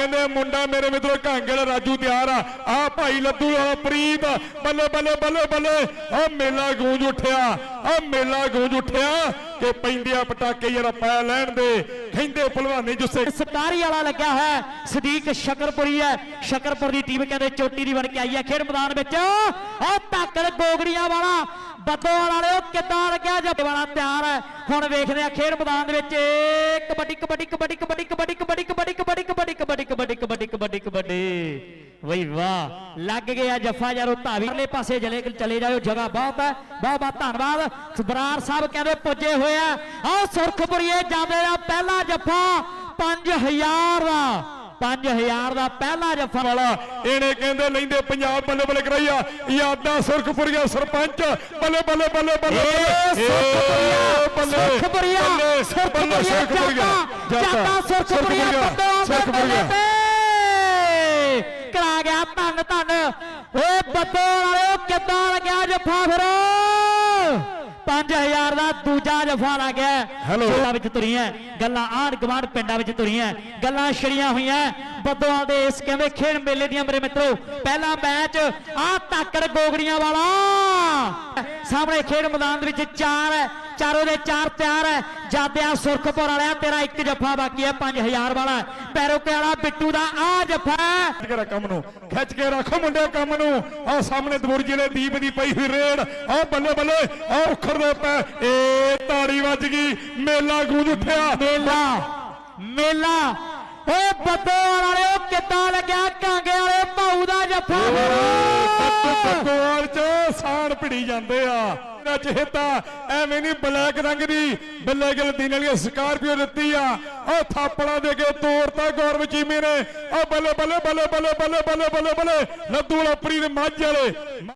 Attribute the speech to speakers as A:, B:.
A: ਕਹਿੰਦੇ ਮੁੰਡਾ ਮੇਰੇ ਮਿੱਤਰੋ ਕਾਂਗਲ ਰਾਜੂ ਤਿਆਰ ਆ। ਆ ਭਾਈ ਲੱਦੂ ਵਾਲਾ ਪ੍ਰੀਤ, ਬੱਲੇ ਬੱਲੇ ਬੱਲੇ ਬੱਲੇ। ਆ ਮੇਲਾ ਗੂੰਜ ਉੱਠਿਆ। ਆ ਮੇਲਾ ਗੂੰਜ ਉੱਠਿਆ ਕਿ ਪੈਂਦਿਆ ਪਟਾਕੇ ਯਾਰ ਪੈ ਲੈਣ ਦੇ ਕਹਿੰਦੇ ਭਲਵਾਨੀ ਜੁੱਸੇ
B: ਸਰਕਾਰੀ ਵਾਲਾ ਲੱਗਿਆ ਹੈ ਸਦੀਕ ਸ਼ਕਰਪੁਰੀ ਹੈ ਸ਼ਕਰਪੁਰ ਦੀ ਟੀਮ ਕਹਿੰਦੇ ਚੋਟੀ ਦੀ ਬਣ ਕੇ ਆਈ ਹੈ ਖੇਡ ਮੈਦਾਨ ਵਿੱਚ ਉਹ ਧਾਕੜ ਗੋਗੜੀਆਂ ਵਾਲਾ ਬੱਦੋਵਾਲ ਵਾਲੇ ਉਹ ਕਿੱਦਾਂ ਲੱਗਿਆ ਜੱਟ ਵਾਲਾ ਤਿਆਰ ਹੈ ਹੁਣ ਵੇਖਦੇ ਆ ਖੇਡ ਮੈਦਾਨ ਦੇ ਵਿੱਚ ਕਬੱਡੀ ਕਬੱਡੀ ਕਬੱਡੀ ਕਬੱਡੀ ਕਬੱਡੀ ਕਬੱਡੀ ਕਬੱਡੀ ਕਬੱਡੀ ਕਬੱਡੀ ਕਬੱਡੀ ਕਬੱਡੀ ਕਬੱਡੀ ਕਬੱਡੀ ਕਬੱਡੀ ਵਈ ਵਾਹ। ਲੱਗ ਗਿਆ ਜੱਫਾ ਯਾਰੋ ਧਾਵੀਰਲੇ ਪਾਸੇ ਚਲੇ ਚਲੇ ਜਾਓ ਜਗ੍ਹਾ ਬਹੁਤ ਹੈ। ਬਹੁਤ ਬਹੁਤ ਧੰਨਵਾਦ। ਬਰਾੜ ਸਾਹਿਬ ਕਹਿੰਦੇ ਪੁੱਜੇ ਹੋਏ ਆ। ਆਹ ਸੁਰਖਪੁਰੀਏ ਜਾਂਦੇ ਆ ਪਹਿਲਾ ਜੱਫਾ 5000 ਦਾ। 5000 ਦਾ ਪਹਿਲਾ ਜੱਫਾ।
A: ਵਾਲਾ ਇਹਨੇ ਕਹਿੰਦੇ ਲੈਂਦੇ ਪੰਜਾਬ ਬੱਲੇ ਬੱਲੇ ਕਰਾਈਆ ਯਾਦਾਂ ਸੁਰਖਪੁਰੀਆ ਸਰਪੰਚ ਬੱਲੇ ਬੱਲੇ ਬੱਲੇ ਬੱਲੇ।
B: ਸੁਰਖਪੁਰੀਆ ਸੁਰਖਪੁਰੀਆ ਸੁਰਖਪੁਰੀਆ ਜਾਤਾ ਸੁਰਖਪੁਰੀਆ ਬੱਦੋਆਂ ਦੇ
A: ਸੁਰਖਪੁਰੀਆ।
B: ਕਰਾ ਗਿਆ ਧੰਨ ਧੰਨ। ਓਏ ਬੱਦੋ ਵਾਲਿਓ ਕਿੱਦਾਂ ਲੱਗਿਆ ਜੱਫਾ ਫਿਰ? 5000 ਦਾ ਦੂਜਾ ਜੱਫਾ ਲੱਗ ਗਿਆ। ਪਿੰਡਾਂ ਵਿੱਚ ਤੁਰੀਆਂ ਗੱਲਾਂ ਆੜ ਗਵਾੜ ਪਿੰਡਾਂ ਵਿੱਚ ਤੁਰੀਆਂ ਗੱਲਾਂ ਛੜੀਆਂ ਹੋਈਆਂ। ਬੱਦੋਆਂ ਦੇ ਇਸ ਕਹਿੰਦੇ ਖੇਡ ਮੇਲੇ ਦੀਆਂ ਮੇਰੇ ਮਿੱਤਰੋ ਪਹਿਲਾ ਮੈਚ ਆ ਤਾਕੜ ਗੋਗੜੀਆਂ ਵਾਲਾ। ਸਾਹਮਣੇ ਖੇਡ ਮੈਦਾਨ ਦੇ ਵਿੱਚ ਚਾਰ ਹੈ ਚਾਰੋਂ ਦੇ ਚਾਰ ਤਿਆਰ ਹੈ। ਜਾਦਿਆ ਸੁਰਖਪੁਰ ਵਾਲਿਆ ਤੇਰਾ ਇੱਕ ਜੱਫਾ ਬਾਕੀ ਹੈ 5000 ਵਾਲਾ ਪੈਰੋਕੇ ਵਾਲਾ ਬਿੱਟੂ ਦਾ ਆ ਜੱਫਾ ਹੈ।
A: ਖਿੱਚ ਕੇ ਰੱਖ ਕੰਮ ਨੂੰ ਖਿੱਚ ਕੇ ਰੱਖੋ ਮੁੰਡੇ ਕੰਮ ਨੂੰ। ਆ ਸਾਹਮਣੇ ਦਬੁਰ ਜ਼ਿਲ੍ਹੇ ਦੀਪ ਦੀ ਪਈ ਹੋਈ ਰੇਡ। ਆ ਬੱਲੇ ਬੱਲੇ ਆ ਉਖੜ ਦੇ ਪੈ। ਏ ਤਾੜੀ ਵੱਜ ਗਈ ਮੇਲਾ ਗੂੰਜ ਉੱਠਿਆ।
B: ਮੇਲਾ ਮੇਲਾ। ਓਏ ਬੱਦੋ ਵਾਲਿਓ ਕਿੱਦਾਂ ਲੱਗਿਆ? ਕਾਂਗੇ ਵਾਲੇ ਭਾਊ ਦਾ ਜੱਫਾ।
A: ਕੋਲ ਚ ਸਾਣ ਭਿੜੀ ਜਾਂਦੇ ਆ। ਮੇਰਾ ਚਿਹਤਾ ਐਵੇਂ ਨਹੀਂ ਬਲੈਕ ਰੰਗ ਦੀ। ਬੱਲੇ ਗਿਲ ਦੀਨ ਵਾਲੀ ਸਕਾਰਪੀਓ ਦਿੱਤੀ ਆ। ਉਹ ਥਾਪੜਾ ਦੇ ਕੇ ਤੋੜਤਾ ਗੌਰਵ ਚੀਮੇ ਨੇ ਉਹ ਬੱਲੇ ਬੱਲੇ ਬੱਲੇ ਬੱਲੇ ਬੱਲੇ ਬੱਲੇ ਬੱਲੇ ਲੱਦੂ ਵਾਲਾ ਪ੍ਰੀਤ ਮੱਝ ਵਾਲੇ।